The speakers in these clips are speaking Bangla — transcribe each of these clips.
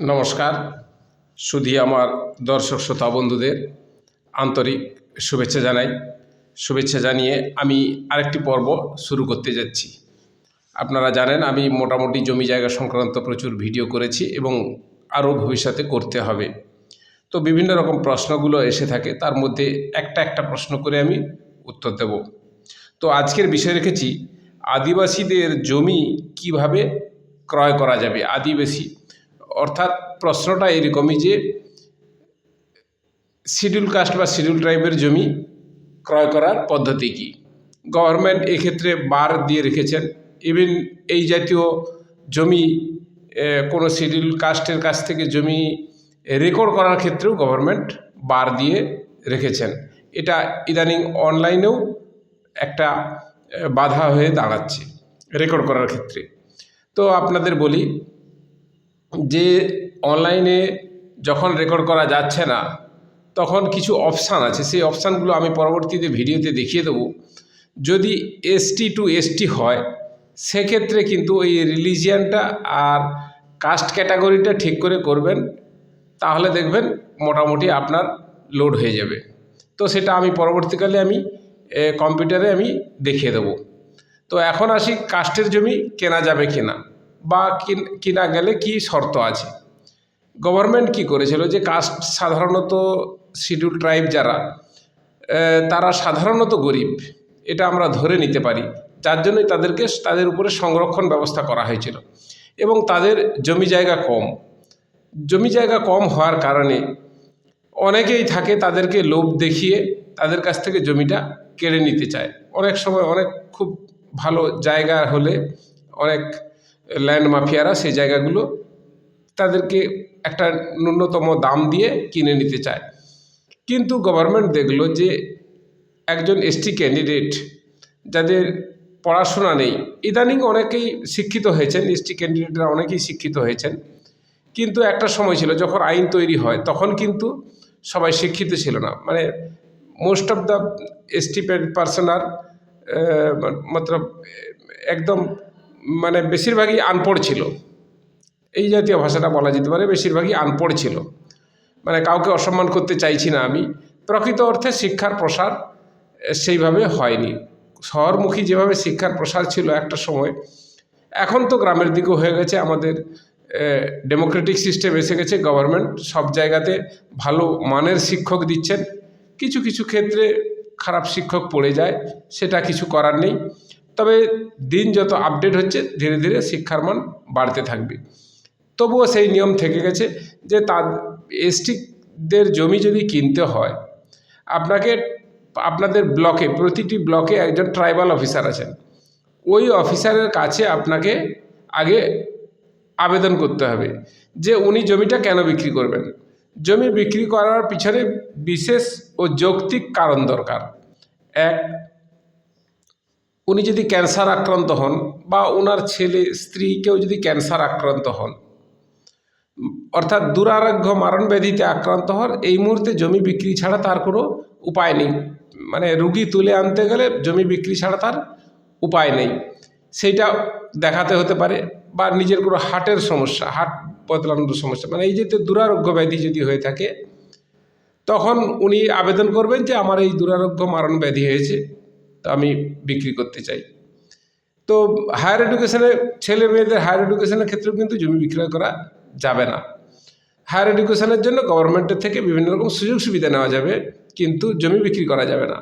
নমস্কার। শুধু আমার দর্শক, শ্রোতা, বন্ধুদের আন্তরিক শুভেচ্ছা জানাই। শুভেচ্ছা জানিয়ে আমি আরেকটি পর্ব শুরু করতে যাচ্ছি। আপনারা জানেন, আমি মোটামুটি জমি জায়গা সংক্রান্ত প্রচুর ভিডিও করেছি এবং আরও ভবিষ্যতে করতে হবে। তো বিভিন্ন রকম প্রশ্নগুলো এসে থাকে, তার মধ্যে একটা একটা প্রশ্ন করে আমি উত্তর দেব। তো আজকের বিষয় রেখেছি, আদিবাসীদের জমি কীভাবে ক্রয় করা যাবে? আদিবাসী অর্থাৎ প্রশ্নটা এরকমই যে শিডিউল কাস্ট বা শিডিউল ট্রাইবের জমি ক্রয় করার পদ্ধতি কী? গভর্নমেন্ট এক্ষেত্রে বার দিয়ে রেখেছেন। ইভেন এই জাতীয় জমি কোনো শিডিউল কাস্টের কাছ থেকে জমি রেকর্ড করার ক্ষেত্রেও গভর্নমেন্ট বার দিয়ে রেখেছেন। এটা ইদানিং অনলাইনেও একটা বাধা হয়ে দাঁড়াচ্ছে রেকর্ড করার ক্ষেত্রে। তো আপনাদের বলি যে অনলাইনে যখন রেকর্ড করা যাচ্ছে না, তখন কিছু অপশান আছে। সেই অপশানগুলো আমি পরবর্তীতে ভিডিওতে দেখিয়ে দেবো। যদি এসটি টু এসটি হয়, সেক্ষেত্রে কিন্তু ওই রিলিজিয়ানটা আর কাস্ট ক্যাটাগরিটা ঠিক করে করবেন, তাহলে দেখবেন মোটামুটি আপনার লোড হয়ে যাবে। তো সেটা আমি পরবর্তীকালে আমি কম্পিউটারে আমি দেখিয়ে দেবো। তো এখন আসি কাস্টের জমি, কেনা যাবে কিনা। বা কিন- গেলে কি শর্ত আছে? গভর্নমেন্ট কি করেছিল? যে কাস্ট সাধারণত শিডিউল ট্রাইব যারা তারা সাধারণত গরিব। এটা আমরা ধরে নিতে পারি। যার জন্যই তাদেরকে, তাদের উপরে সংরক্ষণ ব্যবস্থা করা হয়েছিল। এবং তাদের জমি জায়গা কম। জমি জায়গা কম হওয়ার কারণে অনেকেই থাকে তাদেরকে লোভ দেখিয়ে তাদের কাছ থেকে জমিটা কেড়ে নিতে চায়। অনেক সময় অনেক খুব ভালো জায়গা হলে অনেক ল্যান্ড মাফিয়ারা সেই জায়গাগুলো তাদেরকে একটা ন্যূনতম দাম দিয়ে কিনে নিতে চায়। কিন্তু গভর্নমেন্ট দেখল যে একজন এসটি ক্যান্ডিডেট যাদের পড়াশোনা নেই, ইদানিং অনেকেই শিক্ষিত হয়েছেন এসটি ক্যান্ডিডেটরা অনেকেই শিক্ষিত হয়েছেন। কিন্তু একটা সময় ছিল যখন আইন তৈরি হয়, তখন কিন্তু সবাই শিক্ষিত ছিল না। মানে most of the ST person আর মতলব, একদম মানে বেশিরভাগই আনপড় ছিল। এই জাতীয় ভাষাটা বলা যেতে পারে, বেশিরভাগই আনপড় ছিল। মানে কাউকে অসম্মান করতে চাইছি না আমি। প্রকৃত অর্থে শিক্ষার প্রসার সেইভাবে হয়নি। শহরমুখী যেভাবে শিক্ষার প্রসার ছিল একটা সময়, এখন তো গ্রামের দিকেও হয়ে গেছে। আমাদের ডেমোক্রেটিক সিস্টেম এসে গেছে। গভর্নমেন্ট সব জায়গাতে ভালো মানের শিক্ষক দিচ্ছেন। কিছু কিছু ক্ষেত্রে খারাপ শিক্ষক পড়ে যায়, সেটা কিছু করার নেই। তবে দিন যত আপডেট হচ্ছে, ধীরে ধীরে শিক্ষার মান বাড়তে থাকবে। তবুও সেই নিয়ম থেকে গেছে যে তার এসটিদের জমি যদি কিনতে হয়, আপনাকে, আপনাদের ব্লকে, প্রতিটি ব্লকে একজন ট্রাইবাল অফিসার আছেন। ওই অফিসারের কাছে আপনাকে আগে আবেদন করতে হবে যে উনি জমিটা কেন বিক্রি করবেন। জমি বিক্রি করার পিছনে বিশেষ ও যৌক্তিক কারণ দরকার। এক উনি যদি ক্যান্সার আক্রান্ত হন বা ওনার ছেলে, স্ত্রী কেউ যদি ক্যান্সার আক্রান্ত হন, অর্থাৎ দুরারোগ্য মারণ ব্যাধিতে আক্রান্ত হন, এই মুহূর্তে জমি বিক্রি ছাড়া তার কোনো উপায় নেই। মানে রুগী তুলে আনতে গেলে জমি বিক্রি ছাড়া তার উপায় নেই। সেইটা দেখাতে হতে পারে বা নিজের কোনো হার্টের সমস্যা, হার্ট বদলানোর সমস্যা মানে এই যে দুরারোগ্য ব্যাধি যদি হয়ে থাকে, তখন উনি আবেদন করবেন যে আমার এই দুরারোগ্য মারণ ব্যাধি হয়েছে। তো আমি বিক্রি করতে চাই। তো হায়ার এডুকেশনে ছেলে মেয়েদের হায়ার এডুকেশনের ক্ষেত্রেও কিন্তু জমি বিক্রয় করা যাবে না। হায়ার এডুকেশনের জন্য গভর্নমেন্টের থেকে বিভিন্ন রকম সুযোগ সুবিধা নেওয়া যাবে, কিন্তু জমি বিক্রি করা যাবে না।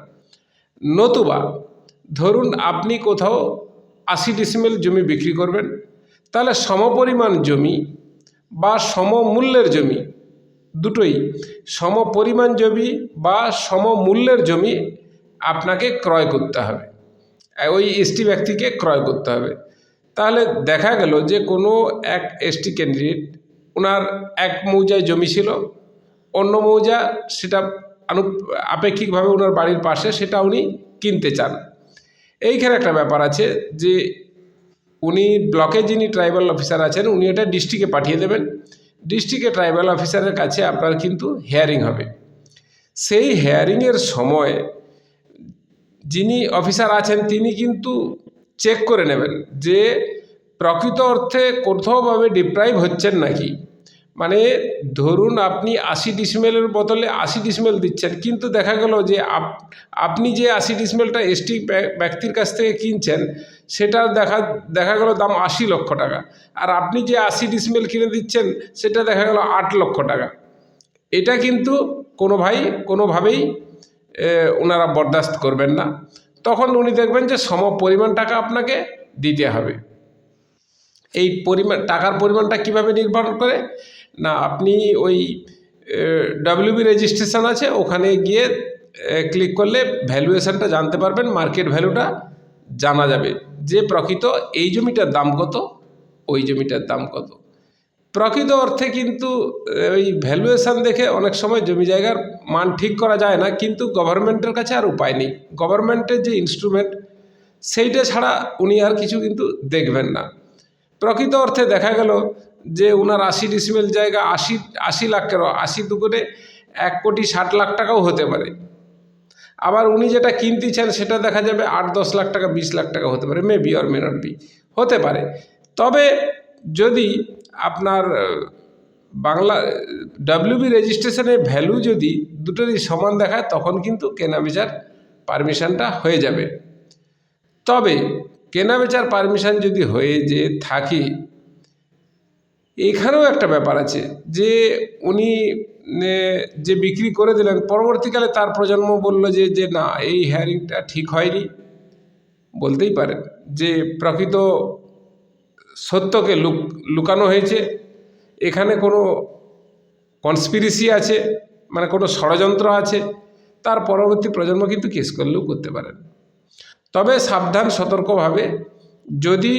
নতুবা, ধরুন আপনি কোথাও আশি ডিসিমেল জমি বিক্রি করবেন, তাহলে সমপরিমাণ জমি বা সমমূল্যের জমি দুটোই, সমপরিমাণ জমি বা সমমূল্যের জমি আপনাকে ক্রয় করতে হবে। ওই এসটি ব্যক্তিকে ক্রয় করতে হবে। তাহলে দেখা গেল যে কোনো এক এসটি ক্যান্ডিডেট ওনার এক মৌজায় জমি ছিল, অন্য মৌজা সেটা আনু, আপেক্ষিকভাবে ওনার বাড়ির পাশে সেটা উনি কিনতে চান। এইখানে একটা ব্যাপার আছে যে উনি ব্লকে যিনি ট্রাইবাল অফিসার আছেন, উনি এটা ডিস্ট্রিক্টে পাঠিয়ে দেবেন। ডিস্ট্রিক্টে ট্রাইবাল অফিসারের কাছে আপনার কিন্তু হেয়ারিং হবে। সেই হেয়ারিংয়ের সময় যিনি অফিসার আছেন, তিনি কিন্তু চেক করে নেবেন যে প্রকৃত অর্থে কোথাওভাবে ডিপ্রাইভ হচ্ছেন নাকি। মানে ধরুন আপনি আশি ডিসমেলের বদলে আশি ডিসমেল দিচ্ছেন, কিন্তু দেখা গেল যে আপ- আপনি যে আশি ডিসমেলটা এসটি ব্যক্তির কাছ থেকে কিনছেন, সেটা দেখা দেখা গেল দাম আশি লক্ষ টাকা। আর আপনি যে আশি ডিসমেল কিনে দিচ্ছেন, সেটা দেখা গেল আট লক্ষ টাকা। এটা কিন্তু কোনো ভাই, কোনোভাবেই ওনারা বরদাস্ত করবেন না। তখন উনি দেখবেন যে সম পরিমাণ টাকা আপনাকে দিতে হবে। এই পরিমাণ, টাকার পরিমাণটা কীভাবে নির্ভর করে? না, আপনি ওই ডাব্লিউবি রেজিস্ট্রেশন আছে, ওখানে গিয়ে ক্লিক করলে ভ্যালুয়েশনটা জানতে পারবেন মার্কেট ভ্যালুটা জানা যাবে। যে প্রকৃত এই জমিটার দাম কত, ওই জমিটার দাম কত। প্রকৃত অর্থে কিন্তু ওই ভ্যালুয়েশান দেখে অনেক সময় জমি জায়গার মান ঠিক করা যায় না, কিন্তু গভর্নমেন্টের কাছে আর উপায় নেই। গভর্নমেন্টের যে ইনস্ট্রুমেন্ট সেইটা ছাড়া উনি আর কিছু কিন্তু দেখবেন না। প্রকৃত অর্থে দেখা গেল যে ওনার আশি ডিসিমেল জায়গা আশি আশি লাখ কেন আশি দুগুণে এক কোটি ষাট লাখ টাকাও হতে পারে। আবার উনি যেটা কিনতেছেন সেটা দেখা যাবে আট, দশ লাখ টাকা, বিশ লাখ টাকা হতে পারে maybe or may not be হতে পারে। তবে যদি আপনার বাংলা ডাব্লিউবি রেজিস্ট্রেশনের ভ্যালু যদি দুটোরই সমান দেখায়, তখন কিন্তু কেনা বেচার পারমিশনটা হয়ে যাবে। তবে কেনা বেচার পারমিশন যদি হয়ে যে থাকে, এখানেও একটা ব্যাপার আছে যে উনি যে বিক্রি করে দিলেন, পরবর্তীকালে তার প্রজন্ম বলল যে যে না, এই হেয়ারিংটা ঠিক হয়নি। বলতেই পারেন যে প্রকৃত সত্যকে লুক, লুকানো হয়েছে। এখানে কোনো কনস্পিরেসি আছে মানে কোনো ষড়যন্ত্র আছে। তার পরবর্তী প্রজন্ম কিন্তু কেস করলেও করতে পারেন। তবে সাবধান, সতর্কভাবে যদি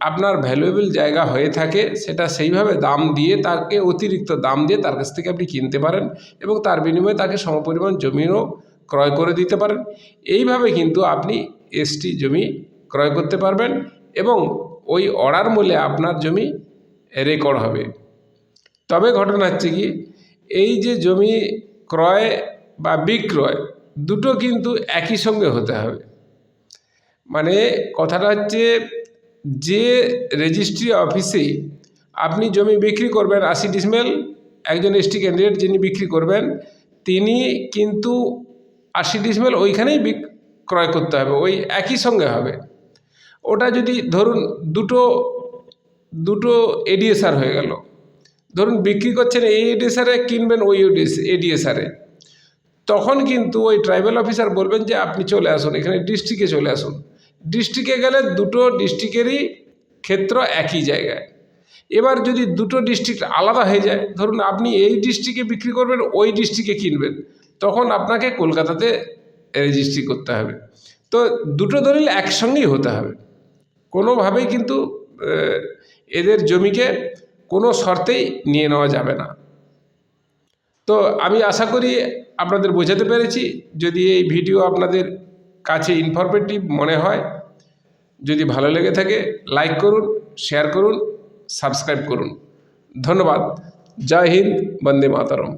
আপনার ভ্যালুয়েবল জায়গা হয়ে থাকে, সেটা সেইভাবে দাম দিয়ে, তাকে অতিরিক্ত দাম দিয়ে তার কাছ থেকে আপনি কিনতে পারেন এবং তার বিনিময়ে তাকে সমপরিমাণ জমিও ক্রয় করে দিতে পারেন। এইভাবে কিন্তু আপনি এসটি জমি ক্রয় করতে পারবেন এবং ওই অর্ডার মূল্যে আপনার জমি রেকর্ড হবে। তবে ঘটনা হচ্ছে কি, এই যে জমি ক্রয় বা বিক্রয়, দুটো কিন্তু একই সঙ্গে হতে হবে। মানে কথাটা হচ্ছে, যে রেজিস্ট্রি অফিসে আপনি জমি বিক্রি করবেন আশি ডিসমেল একজন এসটি ক্যান্ডিডেট যিনি বিক্রি করবেন, তিনি কিন্তু আশি ডিসমেল ওইখানেই ক্রয় করতে হবে, ওই একই সঙ্গে হবে। ওটা যদি ধরুন দুটো দুটো এডিএসআর হয়ে গেল। ধরুন বিক্রি করছেন এই এডিএসআরে কিনবেন ওই এডিএসআরে তখন কিন্তু ওই ট্রাইবাল অফিসার বলবেন যে, আপনি চলে আসুন, এখানে ডিস্ট্রিক্টে চলে আসুন। ডিস্ট্রিক্টে গেলে দুটো ডিস্ট্রিক্টেরই ক্ষেত্র একই জায়গায়। এবার যদি দুটো ডিস্ট্রিক্ট আলাদা হয়ে যায়, ধরুন আপনি এই ডিস্ট্রিক্টে বিক্রি করবেন, ওই ডিস্ট্রিক্টে কিনবেন, তখন আপনাকে কলকাতাতে রেজিস্ট্রি করতে হবে। তো দুটো দলিল একসঙ্গেই হতে হবে। কোনোভাবেই কিন্তু এদের জমিকে কোনো শর্তেই নিয়ে নেওয়া যাবে না। তো আমি আশা করি আপনাদের বোঝাতে পেরেছি। যদি এই ভিডিও আপনাদের কাছে ইনফরমেটিভ মনে হয়, যদি ভালো লেগে থাকে লাইক করুন শেয়ার করুন সাবস্ক্রাইব করুন। ধন্যবাদ। জয় হিন্দ, বন্দে মাতরম।